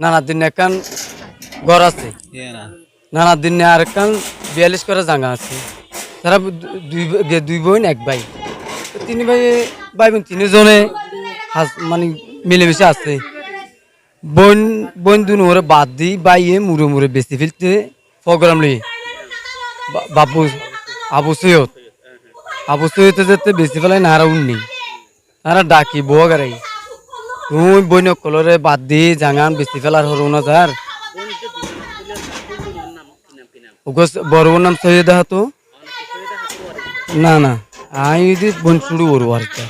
নানা দিন একান ঘর আছে। নানা দিন আর একান বিয়াল্লিশ করে জাঙ্গা আছে। তারা দুই বোন এক ভাই। তিনি ভাই ভাই বোন তিনজনে মানে মিলেমিশে আছে। বোন বোন দুন ওরে বাদ দি বাইয়ে মুড়ে মুড়ে বেশি ফেলতে প্রোগ্রাম লিয়ে বা- বাবু আবু সৈয়দ। আবু সৈয়দ যেতে বেশি ফেলাই নারা উন্নি। নারা ডাকি বউ গারাই তুই বইন কলরে বাদ দি জাঙান বেশি ফেলার হরু না যার বড় নাম সৈয়দ হাতু? না না। আই দি বোন শুরু ওর ওয়ারজা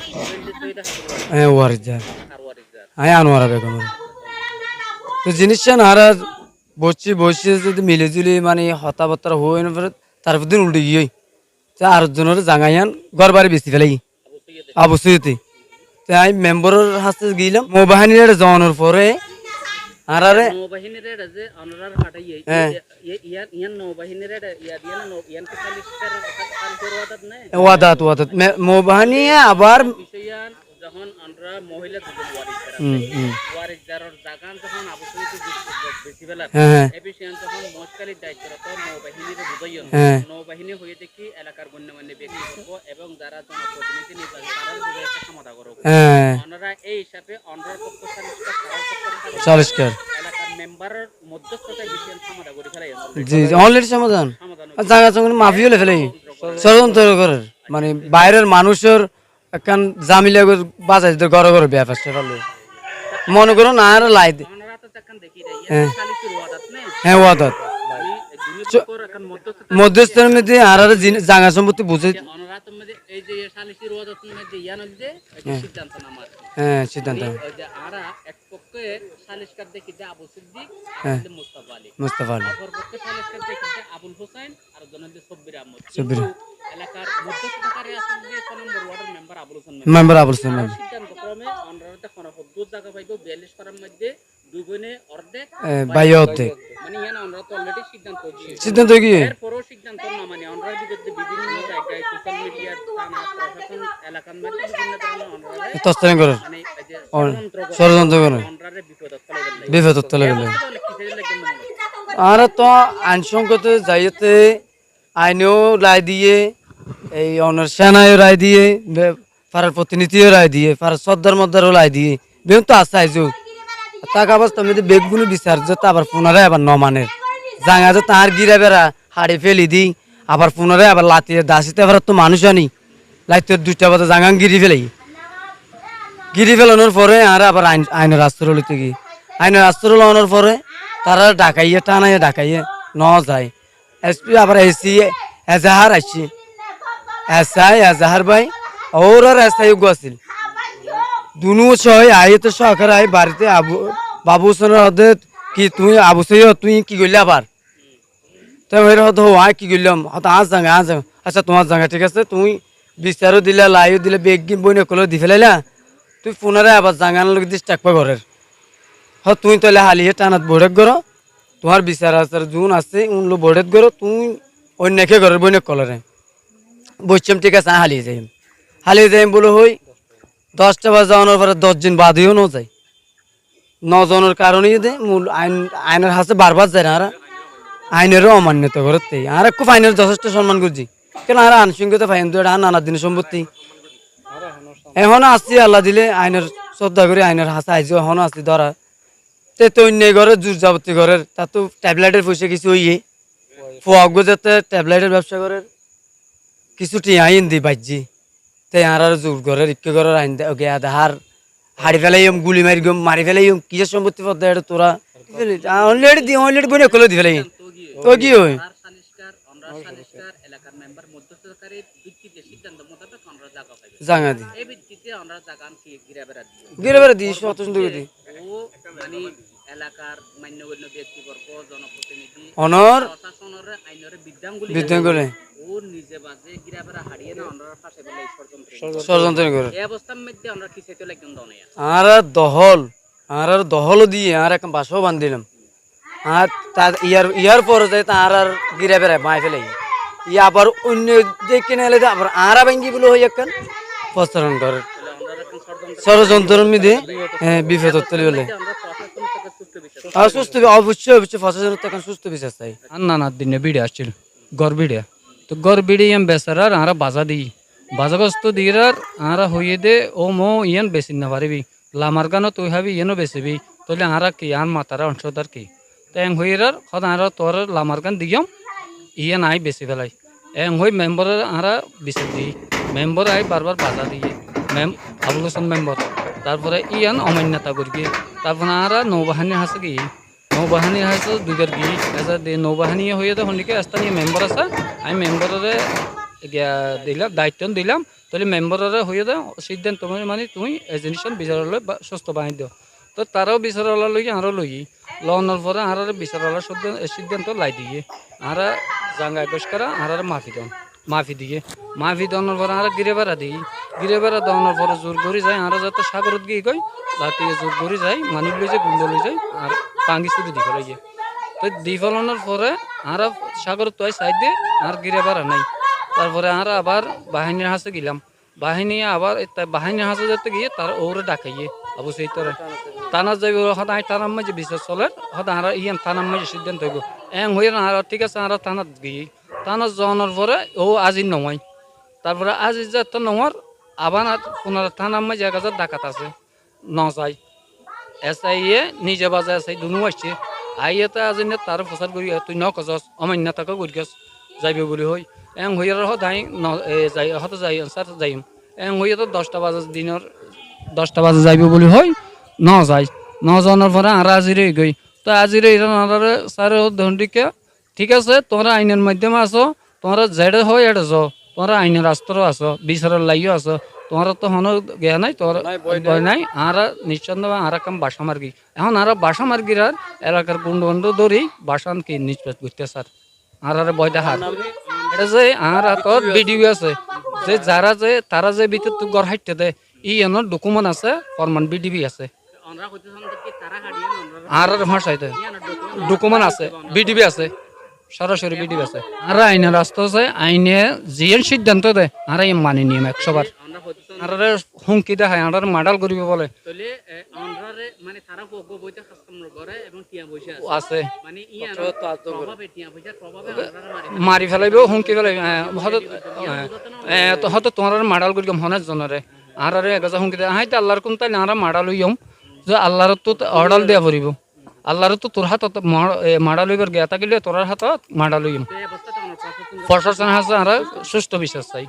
হ্যাঁ ওয়ারজা আই আনোয়ারা বেগম। তো জিনিসটা নারা বসছি বসে যদি মিলে জুলি মানে হতাবার্তা হই না পরে তারপর দিন উল্টে গিয়ে আর জনের জাঙাইয়ান ঘর বাড়ি বেশি ফেলাই আবু সৈয়দে তাই মেম্বারের হাতে গেলাম মোবাহিনীর জনের পরে আর আরে নৌবাহিনীর যে অনরার হাটাই হ্যাঁ। ইয়ান ইয়ান নৌবাহিনীর ইয়া ইয়ান কাল ওয়াদাত ওয়াদাত মোবাহিনী আবার যখন আমরা মহিলা দুজন হুম। দারর জাগান যখন আবশ্যক বেশি বেলা হ্যাঁ হ্যাঁ। এই বিষয়ান যখন মশকালির দায়িত্বরত নৌবাহিনীর বুঝাইও। হ্যাঁ। নৌবাহিনী হয়ে দেখি এলাকার গণ্যমান্য ব্যক্তিবর্গ এবং যারা জনপ্রতিনিধি নির্বাচন তারা বুঝে একটা সমাধা করো হ্যাঁ ওনারা এই হিসাবে অনরার পক্ষ সালিশকার তারার পক্ষ চালিশকার এলাকার মেম্বারের মধ্যস্থতায় বিষয়ান সমাধা করে ফেলাই জি অলরেডি সমাধান। সমাধান আর জায়গা সঙ্গে মাফি হলে ফেলাই ষড়যন্ত্র করে মানে বাইরের মানুষের একখান জামিলা বাজাই দিতে ঘরে ঘরে বিয়া ফাসতে পারল মনে করো না আর লাই দে তো হ্যাঁ। সালিসের হ্যাঁ ওয়াদাত। মানে এখন মধ্যস্থের মধ্যে আর আর জায়গা সম্পত্তি বুঝে তো ওয়াদাত হ্যাঁ। সিদ্ধান্ত হ্যাঁ। আর মুস্তাফা আলী। মুস্তফা আলী। মেম্বার আবুল হোসেন সিদ্ধান্ত ক্রমে অনরাতে খনফ দু জায়গা পাইব 42 করার মধ্যে দুই অর্ধেক বাইরে অর্ধেক। মানে ইয়ান অলরেডি সিদ্ধান্ত সিদ্ধান্ত কি? এরপরও সিদ্ধান্ত না মানে অনরার বিরুদ্ধে বিভিন্ন জায়গায় সোশ্যাল মিডিয়ার থানা প্রশাসন এলাকার মধ্যে বিভিন্ন ধরনের অনরারে তস্তানি করে। মানে ষড়যন্ত্র করে। অনরারে বিপদ তলে গেলে? আর তো আইন সংকটে যাইতে আইনেও লাই দিয়ে এই অনার সেনায় রায় দিয়ে পাড়ার প্রতিনিধিও রায় দিয়ে, পাড়ার সর্দার মদ্দারও রায় দিয়ে। বেগুন তো আছে, আইজো। টাকা অবস্থা মধ্যে বেগগুলো বিচার যে আবার পুনরায় আবার নমানের জাঙা যে তার গিরা বেড়া হাড়ে ফেলি দি, আবার পুনরায় আবার লাতিয়ে দাসিতে আবার তো মানুষ আনি লাইতে দুইটা বাজে জাঙান গিরি ফেলাই। গিরি ফেলানোর পরে আর আবার আইন, আইনের আশ্রয় লইতে গিয়ে। আইনের আশ্রয় লওয়ানোর পরে তারা ডাকাইয়ে টানাইয়ে ডাকাইয়ে ন যায়। এসপি আবার এসি, এজাহার আসছি এসআই, এজাহার ভাই আবু কি তুই তুই কি কি আচ্ছা তোমার জাঙ্গা ঠিক আছে? তুই দিলে, লাইও দিলে, বেগ গিয়ে বইনে কলে দি ফেলাইলা। তুই পুনরায় আবার জাঙ্গান লোক দিস টাকপা ঘরের। হ তুই তাহলে হালিয়ে টানাত বোর্ডেক করো তোমার বিচার আচার জুন আছে উন লো বোর্ডেত করো তুই অন্যকে ঘরের বইনে কলরে বসছাম ঠিক আছে হালিয়ে যাইম। হালিয়ে যাইম বলে হই, দশটা বাজে যাওয়ানোর পরে দশজন বাদেও ন যায়। নজনের কারণেই দে মূল আইন, আইনের হাতে বারবার যায় না, আর আইনেরও অমান্যত করতে। আর খুব আইনের যথেষ্ট সম্মান করছি। কেন আর আইনশৃঙ্খতা ফাইন এটা নানা দিনের সম্পত্তি। এখন আসছি, আল্লাহ দিলে আইনের শ্রদ্ধা করে, আইনের হাসা আইজি এখন আসছি, ধরা। তে তো অন্য ঘরে জোর যাবতি ঘরের, তা তো ট্যাবলেটের পয়সা কিছু ইয়ে ফুয়াগ যাতে ট্যাবলেটের ব্যবসা করের কিছু টিয়া আইন দি বাজ্যি। তে আর আর জোর ঘরের ইকে ঘরের আইন দে ওকে হার হাড়ি ফেলাই গুলি মারি গম মারি ফেলাই কিসের সম্পত্তি পদ এটা তোরা? অলরেডি দি অলরেডি বনে কলে দি ফেলাই তো কি হয় জাঙ্গা দি। এই ভিত্তিতে অনরা জায়গা কি গিরা বেড়া দিয়ে গিরে বেড়ে সুন্দর দি ও এলাকার মান্যগণ্য ব্যক্তিবর্গ জনপ্রতিনিধি অনর প্রশাসনের আইনের বিদ্যাঙ্গুলি বিদ্যাঙ্গলে। ও নিজে বাজে গিরা হারিয়ে না অনরার পাশে বলে ষড়যন্ত্র ষড়যন্ত্র করে। এই অবস্থার মধ্যে আমরা কি চাইতে লাগতাম দনে? আর আর দহল আর আর দহল দিয়ে আর একটা বাসাও বান্ধিলাম। আর তার ইয়ার ইয়ার পরে যাই তার আর ফেলে। ই আবার অন্য দেখে নেলে আবার আর ভাঙ্গি বলে হই একখান। প্রচারণ করে। ষড়যন্ত্র হ্যাঁ তলি বলে সুস্থ অবশ্যই অবশ্যই তখন সুস্থ বিচার চাই আর নানার দিনে বিড়ে আসছিল গড় বিড়ে। তো গড় বিড়ে ইয়ান বেচারার আরা বাজা দিই। বাজা বস্তু দিরার আরা হইয়ে দে ও মো ইয়ান বেশি না পারিবি। লামার গানও তুই হাবি ইয়ানও তাহলে কি আন মাতারা অংশদার কি। তেং হইরার সদ আরা তোর লামার গান দিয়ম ইয়ান আই বেশি ফেলাই। এং হই মেম্বারের আরা বেশি দিই মেম্বার আই বারবার বাজা দিয়ে। মেম আবুল হোসেন মেম্বার তারপরে ইয়ান অমান্যতা করি আরা নৌবাহিনী হাসে কি নৌবাহিনী আছে দুইবার কি এসে নৌবাহিনী হয়ে তো হনিকে স্থানীয় মেম্বার আছে আমি মেম্বারের দিলাম দায়িত্ব দিলাম তাহলে মেম্বারের হয়ে দে সিদ্ধান্ত মানে তুমি এজেন্সন বিচারালয় বা সুস্থ বানাই দিও তো তারাও বিচারালয় লই আরও লই লওয়ানোর পরে আর বিচারালয় সিদ্ধান্ত লাই দিয়ে আর জাঙ্গাই পেশ করা আর মাফি দেন মাফি দিয়ে মাফি দেওয়ানোর পরে আর গিরে বেড়া দিই গিরে বেড়া দেওয়ানোর পরে জোর করি যায়। আর যাতে সাগরত গিয়ে কই রাতে জোর করি যায় মানি লই যায়, গুন্ড লই যায়, আর পাঙ্গি শুধু দিকে লই যায় তো দি ফেলানোর পরে আর সাগর তোয় সাইড দিয়ে, আর গিরে বেড়া নাই। তারপরে আর আবার বাহিনীর হাসে গেলাম। বাহিনী আবার বাহিনীর হাসে যেতে গিয়ে তার ওরে ডাকাইয়ে, আবু সেই তোরে। টানা যাইব হদায় টানার মাঝে বিচার চলে হদা আর ইয়ান টানার মাঝে সিদ্ধান্ত হইব। এং হয়ে আর ঠিক আছে, আর টানাত গিয়ে। টানাত যাওয়ানোর পরে ও আজি নয় তারপরে আজি যে তো নহর আবার পুনরায় থানার মাঝে এক হাজার ডাকাত আছে। ন যাই এসআই এ নিজে বাজে এসআই দুনু আসছে। আইয়াতে আজি নে তার প্রচার করি, তুই ন কজস, অমান্য তাকে গেছ, যাইবে বলি হই। এং হই আর হদাই ন যাই, হতে যাই স্যার যাইম। এং হই তো দশটা বাজে দিনের দশটা বাজে যাইবে বলি হই, ন যাই। ন যাওয়ার পরে আর আজিরে গই তো আজিরে স্যার ধন্ডিকে ঠিক আছে তোমরা আইনের মাধ্যমে আসো তোমরা যেটা হয় এটা যাও তোমরা আইনের রাস্ত্র আছো বিচারের লাইও আছো। তোমার তো হনো জ্ঞা নাই তোর ভয় নাই। আর নিশ্চন্দ আর কাম বাসা মার্গি এখন আর বাসা মার্গির আর এলাকার বন্ধু বন্ধু ধরি বাসান কি নিষ্পেষ করতে স্যার আর আর ভয় দেখার। এটা যে আর তোর ভিডিও আছে। যে যারা যে তারা যে ভিতর তো গড় হাইতে দেয় ই এনৰ ডকুমেন্ট আছে ফরমান বিডিবি আছে। আর ডকুমেন্ট ডকুমেন্ট আছে বিডিবি আছে। সরাসরি বিডিবি আছে আর আইনের রাস্তা আছে আইনে যিয়ে সিদ্ধান্ত দেয়। আর আই মানি নিয়ম একশো বার। অনরা কইতেছেন আর হুমকি দেখায় আর মাডাল করিব বলে। মানে আছে। মানে মারি ফেলাইব। হুমকি ফেলাইব হয়তো তোমার মাডাল করি হনে জনরে আর আর এগাজা হুমকি দেয়। হাইতে আল্লাহর কোন তাই আর মাডাল হইম যে আল্লাহর তো অর্ডার দিয়া পড়িব আল্লাহর তো তোর হাতত মাড়া লইবার গেতা গেলে তোর হাতত মাড়া লইম। প্রশাসন হাসে আর সুস্থ বিশ্বাস চাই।